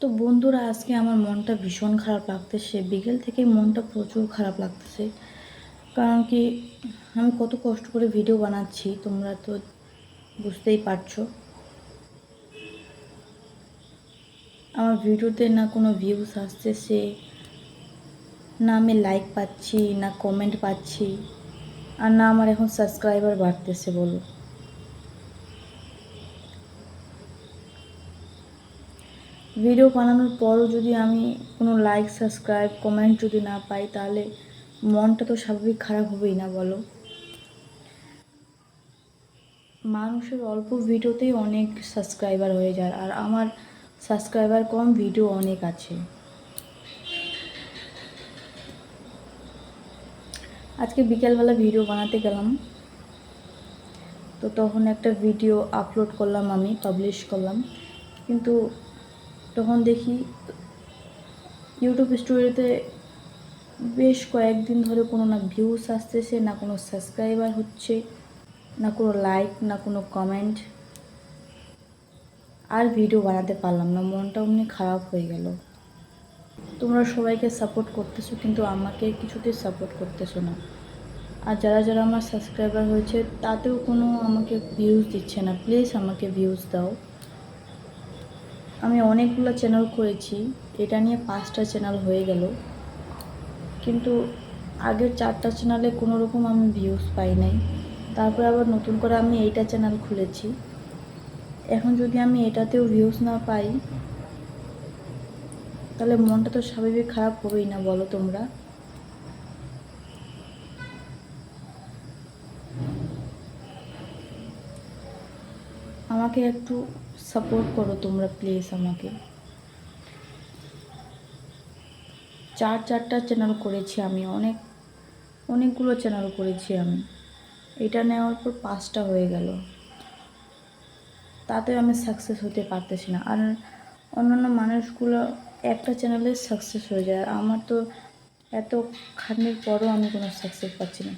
তো বন্ধুরা, আজকে আমার মনটা ভীষণ খারাপ লাগতেছে। বিকেল থেকে মনটা প্রচুর খারাপ লাগতেছে। কারণ কি, আমি কত কষ্ট করে ভিডিও বানাচ্ছি, তোমরা তো বুঝতেই পারছ। আমার ভিডিওতে না কোনো ভিউস আসতেছে, না আমি লাইক পাচ্ছি, না কমেন্ট পাচ্ছি, আর না আমার এখন সাবস্ক্রাইবার বাড়তেছে, বলো। ভিডিও বানানোর পরও যদি আমি কোনো লাইক সাবস্ক্রাইব কমেন্ট যদি না পাই, তাহলে মনটা তো স্বাভাবিক খারাপ হবেই না বলো? মানুষের অল্প ভিডিওতেই অনেক সাবস্ক্রাইবার হয়ে যায়, আর আমার সাবস্ক্রাইবার কম ভিডিও অনেক আছে। আজকে বিকেলবেলা ভিডিও বানাতে গেলাম। তো তখন একটা ভিডিও আপলোড করলাম আমি পাবলিশ করলাম। কিন্তু তখন দেখি ইউটিউব স্টোরিতে বেশ কয়েকদিন ধরে কোনো না ভিউস আসতেছে, না কোনো সাবস্ক্রাইবার হচ্ছে, না কোনো লাইক না কোনো কমেন্ট আর ভিডিও বানাতে পারলাম না মনটা অমনি খারাপ হয়ে গেল। তোমরা সবাইকে সাপোর্ট করতেছো, কিন্তু আমাকে কিছুতেই সাপোর্ট করতেছো না। আর যারা যারা আমার সাবস্ক্রাইবার হয়েছে, তাতেও কোনো আমাকে ভিউজ দিচ্ছে না। প্লিজ আমাকে ভিউজ দাও। আমি অনেকগুলো চ্যানেল করেছি, এটা নিয়ে পাঁচটা চ্যানেল হয়ে গেল। কিন্তু আগের চারটা চ্যানেলে কোনো রকম আমি ভিউজ পাই নাই। তারপরে আবার নতুন করে আমি এইটা চ্যানেল খুলেছি। এখন যদি আমি এটাতেও ভিউজ না পাই, তাহলে মনটা তো স্বাভাবিক খারাপ হবেই না বলো তোমরা। আমাকে একটু সাপোর্ট করো তোমরা প্লিজ আমাকে। চার, চারটা চ্যানেল করেছি আমি, অনেক, অনেকগুলো চ্যানেল করেছি আমি। এটা নেওয়ার পর পাঁচটা হয়ে গেল। তাতে আমি সাকসেস হতে পারতেছি না। আর অন্যান্য মানুষগুলো একটা চ্যানেলে সাকসেস হয়ে যায়। আমার তো এত খাটনির পরও আমি কোনো সাকসেস পাচ্ছি না।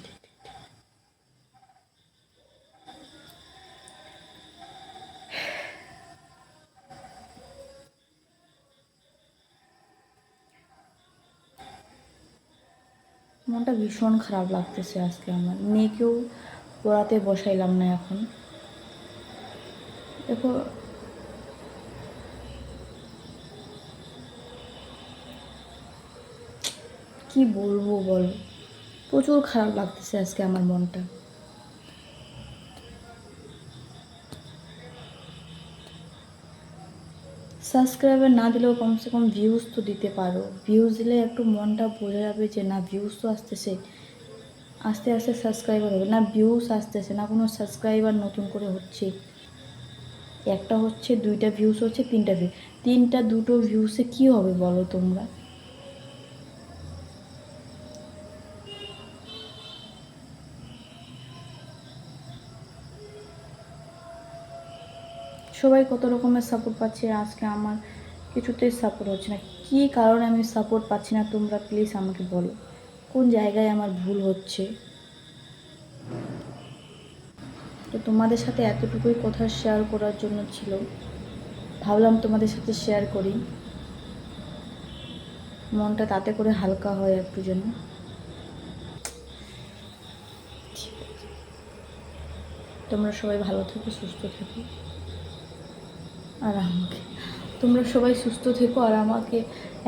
মনটা ভীষণ খারাপ লাগতেছে আজকে আমার। মেয়েকেও পড়াতে বসাইলাম না এখন। দেখো, কি বলব বল? প্রচুর খারাপ লাগতেছে আজকে আমার মনটা। সাবস্ক্রাইবার না দিলেও কমসে কম ভিউজ তো দিতে পারো। ভিউজ দিলে একটু মনটা বোঝা যাবে যে, না ভিউজ তো আসতেছে। আস্তে আস্তে সাবস্ক্রাইবার হবে। না ভিউজ আসতেছে না, কোনো সাবস্ক্রাইবার নতুন করে হচ্ছে। একটা হচ্ছে, দুইটা ভিউজ হচ্ছে, তিনটা ভিউ তিনটা, দুটো ভিউসে কি হবে বলো তোমরা? সবাই কত রকমের সাপোর্ট পাচ্ছে, আজকে আমার কিছুতেই সাপোর্ট হচ্ছে না। কী কারণে আমি সাপোর্ট পাচ্ছি না, তোমরা প্লিজ আমাকে বলো। কোন জায়গায় আমার ভুল হচ্ছে? তো তোমাদের সাথে এতটুকুই কথা শেয়ার করার জন্য ছিল। ভাবলাম তোমাদের সাথে শেয়ার করি। মনটা তাতে করে হালকা হয় একটু যেন। তোমরা সবাই ভালো থেকো, সুস্থ থেকো। আর আমাকে। তোমরা সবাই সুস্থ থেকো আর আমাকে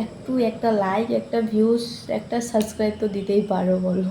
একটু একটা লাইক একটা ভিউজ একটা সাবস্ক্রাইব তো দিতেই পারো বলো।